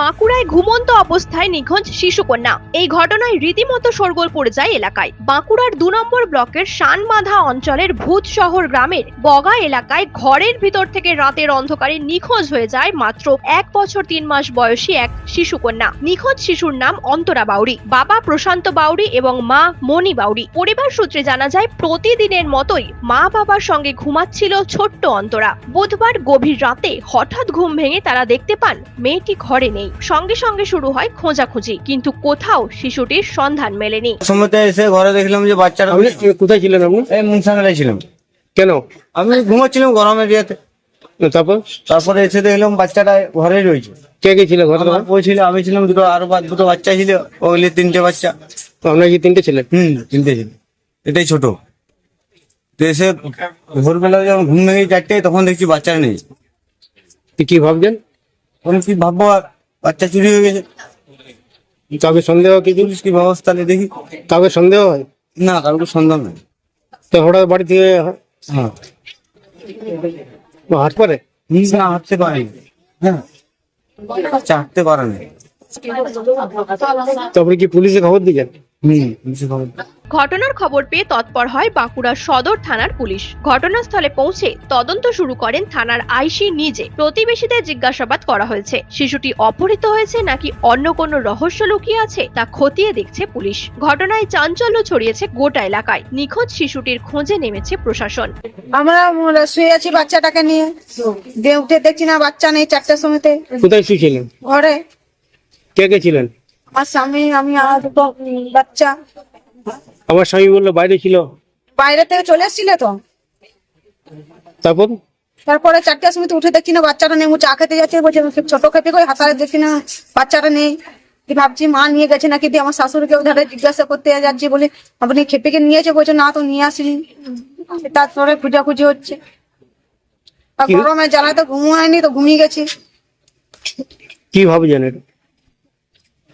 বাঁকুড়ায় ঘুমন্ত অবস্থায় নিখোঁজ শিশুকন্যা। এই ঘটনায় রীতিমতো শোরগোল পড়ে যায় এলাকায়। বাঁকুড়ার দু নম্বর ব্লকের শানবাঁধা অঞ্চলের ভূত শহর গ্রামের বগা এলাকায় ঘরের ভিতর থেকে রাতের অন্ধকারে নিখোঁজ হয়ে যায় মাত্র এক বছর তিন মাস বয়সী এক শিশুকন্যা। নিখোঁজ শিশুর নাম অন্তরা বাউরি বাবা প্রশান্ত বাউরি এবং মা মণি বাউরি পরিবার সূত্রে জানা যায়, প্রতিদিনের মতোই মা বাবার সঙ্গে ঘুমাচ্ছিল ছোট্ট অন্তরা। বুধবার গভীর রাতে হঠাৎ ঘুম ভেঙে তারা দেখতে পান, মেয়েটি ঘরে নেই। সঙ্গে সঙ্গে শুরু হয় খোঁজাখুঁজি কিন্তু কোথাও শিশুটির সন্ধান মেলেনি। সময়তে এসে ঘরে দেখলাম যে বাচ্চাটা আপনি কোথায় ছিলেন আপনি? এই মুনসাঙ্গালায় ছিলাম। কেন? আমি ঘুমাচ্ছিলাম গরমের ইয়েতে তারপর? তারপরে এসে দেখলাম বাচ্চাটা ঘরেই রয়েছে। কে কে ছিল ঘরে বই ছিল আমি ছিলাম দুটো আরও বা- দুটো বাচ্চা ছিল ওগুলি তিনটে বাচ্চা। আপনার কি তিনটে ছিলেন? হুম তিনটে ছিল। এটাই ছোট। তো এসে ভোরবেলা যখন ঘুম ভেঙে চারটে তখন দেখছি বাচ্চা নেই। কি কি ভাবছেন কি ভাববো আর? বাচ্চা চুরি হয়ে গেছে। কাউকে সন্দেহ কি পুলিশ কি ব্যবস্থা নেই দেখি। কাউকে সন্দেহ হয়? না কারোর সন্দেহ নেই। তো হঠাৎ বাড়ি থেকে হ্যাঁ? হাট পারে? না হাঁটতে পারে হ্যাঁ। হাঁটতে পারে না তারপরে কি পুলিশে খবর দিয়েছেন ঘটনার খবর পেয়ে তৎপর হয় বাঁকুড়া সদর থানার পুলিশ। ঘটনাস্থলে পৌঁছে তদন্ত শুরু করেন থানার আইসি নিজে। প্রতিবেশীদের জিজ্ঞাসাবাদ করা হয়েছে। শিশুটি অপহৃত হয়েছে নাকি অন্য কোনো রহস্য লুকিয়ে আছে তা খতিয়ে দেখছে পুলিশ। ঘটনায় চাঞ্চল্য ছড়িয়েছে গোটা এলাকায়। নিখোঁজ শিশুটির খোঁজে নেমেছে প্রশাসন। আমরা আমরা শুয়ে আছি বাচ্চাটাকে নিয়ে। দিয়ে উঠে দেখছি না বাচ্চা নেই চারটার সময়তে। কোথায় শুয়েছিলেন ঘরে। কে কে ছিলেন? আমার স্বামী আমি দুটো বাচ্চা। আমার স্বামী বলল বাইরে ছিল। বাইরে থেকে চলে এসেছিলে তো? তারপর? তারপরে চারটার সময় তো উঠে দেখছি না বাচ্চাটা নেই। চা খেতে যাচ্ছে। বলছে ছোট খেতে করে হাতারে দেখছি না বাচ্চাটা নেই। ভাবছি মা নিয়ে গেছে নাকি? দিয়ে আমার শাশুড়িকে ওধারে জিজ্ঞাসা করতে যাচ্ছি বলে আপনি খেপেকে নিয়েছে বলছে না তো নিয়ে আসিনি। তারপরে খুঁজাখুঁজি হচ্ছে। আর কি? গরমে জ্বালায় তো ঘুম হয়নি তো ঘুমিয়ে গেছি। কি ভাবছেন? এটা